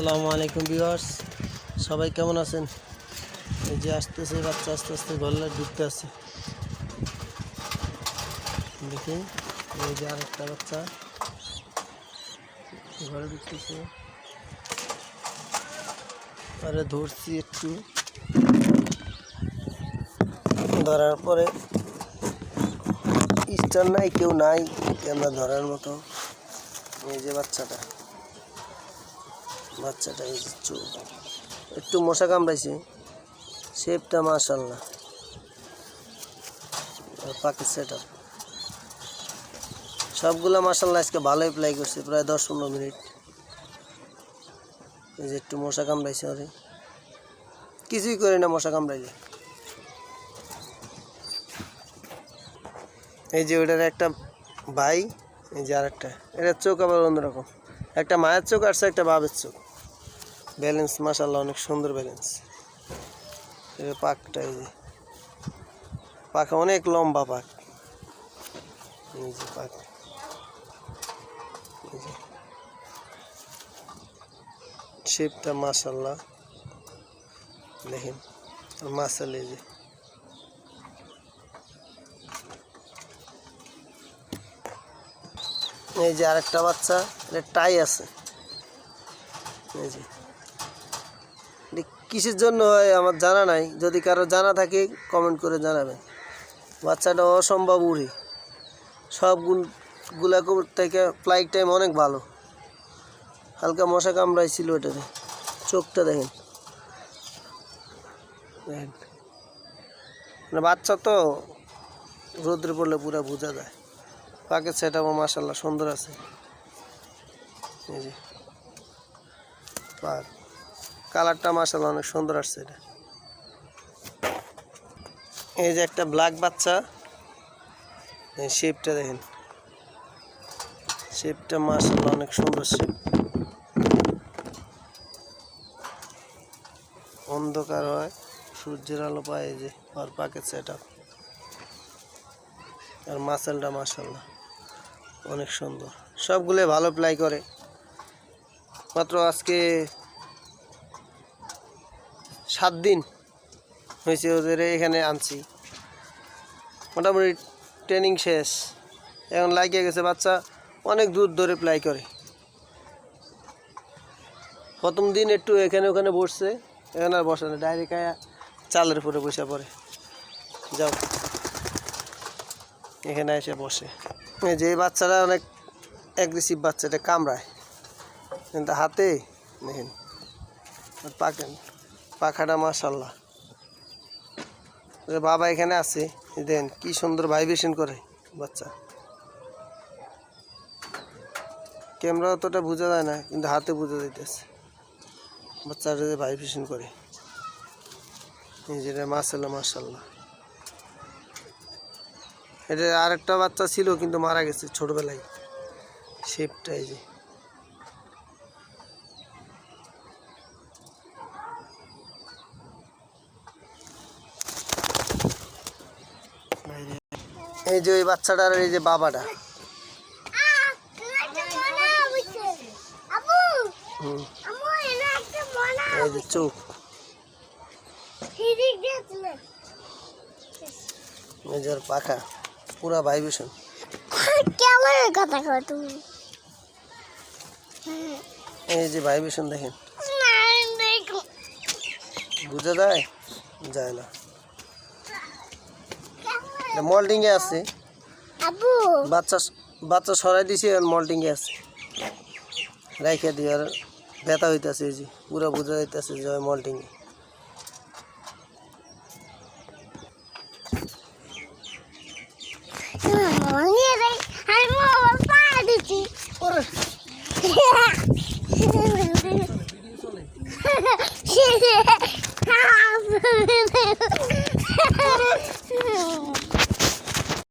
আসসালামু আলাইকুম ভিউয়ার্স। সবাই কেমন আছেন? এই যে আসতেছে, বাচ্চা আস্তে আস্তে ঘরে ঢুকতে আছে। দেখি, এই যে আরেকটা বাচ্চা। ঘরে ঢুকতেছে। আরে ধরছি একটু। ধরার পরে স্টার নাই, কেউ নাই ক্যামেরা ধরার মতো। এই যে বাচ্চাটা। বাচ্চাটা এই চোখ একটু মশা কামড়াইছে। শেপটা মাশাল্লাহ আর পাখির সেট আপ সবগুলো মাশাল্লাহ আজকে ভালোই প্লাই করছে, প্রায় দশ পনেরো মিনিট। এই যে একটু মশা কামড়াইছে আরে কিছুই করি না মশা কামড়াইলে। এই যে ওটার একটা ভাই, এই যে আর একটা এটার চোখ আবার অন্যরকম। একটা মায়ের চোখ আসছে একটা বাবের চোখ। ব্যালেন্স মাসাল্লাহ অনেক সুন্দর ব্যালেন্স। পাকটা এই যে। পাখা অনেক লম্বা পাক। এই যে পাক। শেপটা মাসাল্লাহ দেখেন মাসাল এই যে। এই যে আরেকটা বাচ্চা, এটা টাই আছে। এই যে। কিসের জন্য হয় আমার জানা নাই। যদি কারও জানা থাকে কমেন্ট করে জানাবেন। বাচ্চাটা অসম্ভব উড়ি। সব গুল- গুলা থেকে ফ্লাইট টাইম অনেক ভালো। হালকা মশা কামড়াইছিল এটাতে চোখটা দেখেন। মানে বাচ্চা তো রোদ্রে পড়লে পুরো বোঝা যায়। পাকের সেট আপও মাসাল্লাহ সুন্দর আছে। পাক। কালারটা মাসাল্লাহ অনেক সুন্দর আসছে এটা। এই যে একটা ব্ল্যাক বাচ্চা শেপটা দেখেন। শেপটা মাসাল্লাহ অনেক সুন্দর শেপ অন্ধকার হয়, সূর্যের আলো পায় এই যে, আর পাকের সেট আর মাসেলটা মাসাল্লাহ অনেক সুন্দর। সবগুলো ভালো প্লাই করে। মাত্র আজকে সাত দিন হয়েছে ওদের এখানে আনছি। মোটামুটি ট্রেনিং শেষ। এখন লাগিয়ে গেছে বাচ্চা অনেক দূর ধরে প্লাই করে। প্রথম দিন একটু এখানে ওখানে বসছে, এখানে আর বসে না ডাইরেক্ট চালের উপরে বসে পড়ে। যাও। এখানে এসে বসে। যে বাচ্চারা অনেক অ্যাগ্রেসিভ বাচ্চা, এটা কামড়ায়। কিন্তু হাতে, দেখেন পাকেন। পাখাটা মাশাল্লাহ বাবা এখানে আছে দেন কি সুন্দর ভাইব্রেশন করে, বাচ্চা। ক্যামেরা অতটা বোঝা যায় না, কিন্তু হাতে বোঝা যাইতেছে। বাচ্চাটা যে ভাইব্রেশন করে। যেটা মাসাল্লাহ মাশাল্লাহ এটা আরেকটা বাচ্চা ছিল, কিন্তু মারা গেছে ছোটবেলায়। শেপটা এই যে। এই যে ওই বাচ্চাটার এই যে বাবাটা। এই যে চোখ। এই যে পাখা পুরা ভাইব্রেশন কেমন কথা কও তুমি এই যে দেখেন বুঝা যায়? যায় না। মল্টিংয়ে আছে। আবু। বাচ্চা বাচ্চা সরাই দিছি আর মল্টিংয়ে আছে। রাইখে দিয়ে আর ব্যথা হইতেছে এই যে পুরা বোঝা যাইতেছে যে মল্টিংয়ে মনে